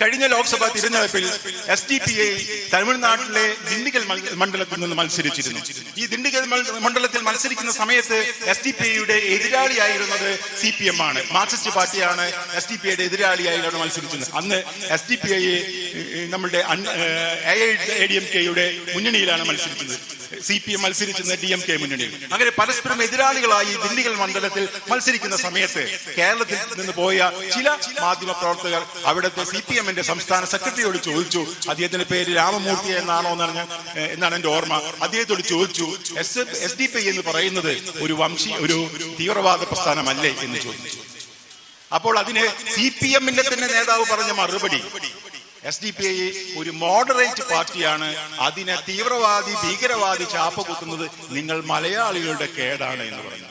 കഴിഞ്ഞ ലോക്സഭാ തിരഞ്ഞെടുപ്പിൽ S D P I തമിഴ്നാട്ടിലെ ദിണ്ടിഗൽ മണ്ഡലത്തിൽ നിന്ന് മത്സരിച്ചിരുന്നു. ഈ ദിണ്ടിഗൽ മണ്ഡലത്തിൽ മത്സരിക്കുന്ന സമയത്ത് എസ് ഡി പി ഐയുടെ എതിരാളിയായിരുന്നത് സി പി എം ആണ്. മാർക്സിസ്റ്റ് പാർട്ടിയാണ് എസ് ഡി പി ഐയുടെ എതിരാളിയായിട്ടാണ് മത്സരിച്ചത് അന്ന് എസ് ഡി പി ഐ നമ്മുടെ എ ഐ ഡി എം കെയുടെ മുന്നണിയിലാണ് മത്സരിച്ചത് സി പി എം മത്സരിച്ചിരുന്ന ഡി എം കെ മുന്നണിയിൽ. അങ്ങനെ പരസ്പരം എതിരാളികളായി ദിണ്ടിഗൽ മണ്ഡലത്തിൽ മത്സരിക്കുന്ന സമയത്ത് കേരളത്തിൽ നിന്ന് പോയ ചില മാധ്യമ പ്രവർത്തകർ അവിടുത്തെ സി പി എമ്മിന്റെ സംസ്ഥാന സെക്രട്ടറിയോട് ചോദിച്ചു അദ്ദേഹത്തിന്റെ പേര് രാമമൂർത്തി എന്നാണോ ഞാൻ എന്നാണ് എന്റെ ഓർമ്മ. അദ്ദേഹത്തോട് ചോദിച്ചു എസ് എസ് ഡി പി എന്ന് പറയുന്നത് ഒരു വംശീ ഒരു തീവ്രവാദ പ്രസ്ഥാനമല്ലേ? എന്ന് ചോദിച്ചു. അപ്പോൾ അതിന് സി പി എമ്മിന്റെ തന്നെ നേതാവ് പറഞ്ഞ മറുപടി എസ് ഡി പി ഐ ഒരു മോഡറേറ്റ് പാർട്ടിയാണ്. അതിനെ തീവ്രവാദി ഭീകരവാദി ചാപ്പ കുത്തുന്നത് നിങ്ങൾ മലയാളികളുടെ കേടാണ് എന്ന് പറഞ്ഞു.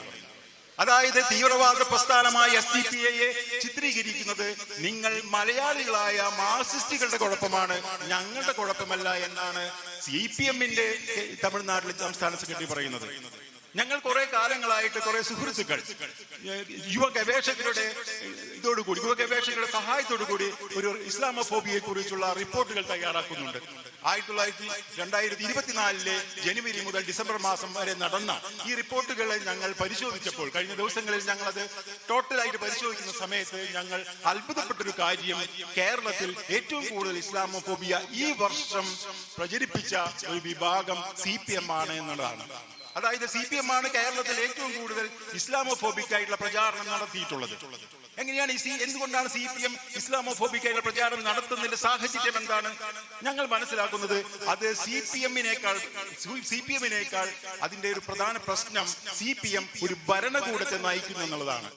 അതായത് തീവ്രവാദ പ്രസ്ഥാനമായ എസ് ഡി പി ഐയെ ചിത്രീകരിക്കുന്നത് നിങ്ങൾ മലയാളികളായ മാർസിസ്റ്റുകളുടെ കുഴപ്പമാണ് ഞങ്ങളുടെ കുഴപ്പമല്ല എന്നാണ് സി പി എമ്മിന്റെ തമിഴ്നാട്ടിലെ സംസ്ഥാന സെക്രട്ടറി പറയുന്നത്. ഞങ്ങൾ കുറെ കാലങ്ങളായിട്ട് കുറെ സുഹൃത്തുക്കൾ. യുവ ഗവേഷകരുടെ ഇതോടുകൂടി യുവ ഗവേഷകരുടെ സഹായത്തോടു കൂടി ഒരു ഇസ്ലാമോഫോബിയെ കുറിച്ചുള്ള റിപ്പോർട്ടുകൾ തയ്യാറാക്കുന്നുണ്ട്. ആയിരത്തി തൊള്ളായിരത്തി രണ്ടായിരത്തി ഇരുപത്തിനാലിലെ ജനുവരി മുതൽ ഡിസംബർ മാസം വരെ നടന്ന ഈ റിപ്പോർട്ടുകളെ ഞങ്ങൾ പരിശോധിച്ചപ്പോൾ കഴിഞ്ഞ ദിവസങ്ങളിൽ ഞങ്ങൾ അത് ടോട്ടലായിട്ട് പരിശോധിക്കുന്ന സമയത്ത് ഞങ്ങൾ അത്ഭുതപ്പെട്ടൊരു കാര്യം കേരളത്തിൽ ഏറ്റവും കൂടുതൽ ഇസ്ലാമോഫോബിയ ഈ വർഷം പ്രചരിപ്പിച്ച ഒരു വിഭാഗം സി പി എം ആണ് എന്നുള്ളതാണ്. അതായത് സി പി എം ആണ് കേരളത്തിൽ ഏറ്റവും കൂടുതൽ ഇസ്ലാമോഫോബിക് ആയിട്ടുള്ള പ്രചാരണം നടത്തിയിട്ടുള്ളത്. എങ്ങനെയാണ് ഈ സി എന്തുകൊണ്ടാണ് സി പി എം ഇസ്ലാമോഫോബിക് ആയിട്ടുള്ള പ്രചാരണം നടത്തുന്നതിന്റെ സാഹചര്യം എന്താണ്? ഞങ്ങൾ മനസ്സിലാക്കുന്നത് അത് സി പി എമ്മിനേക്കാൾ സി പി എമ്മിനേക്കാൾ അതിന്റെ ഒരു പ്രധാന പ്രശ്നം സി പി എം ഒരു ഭരണകൂടത്തെ നയിക്കുന്നു എന്നുള്ളതാണ്.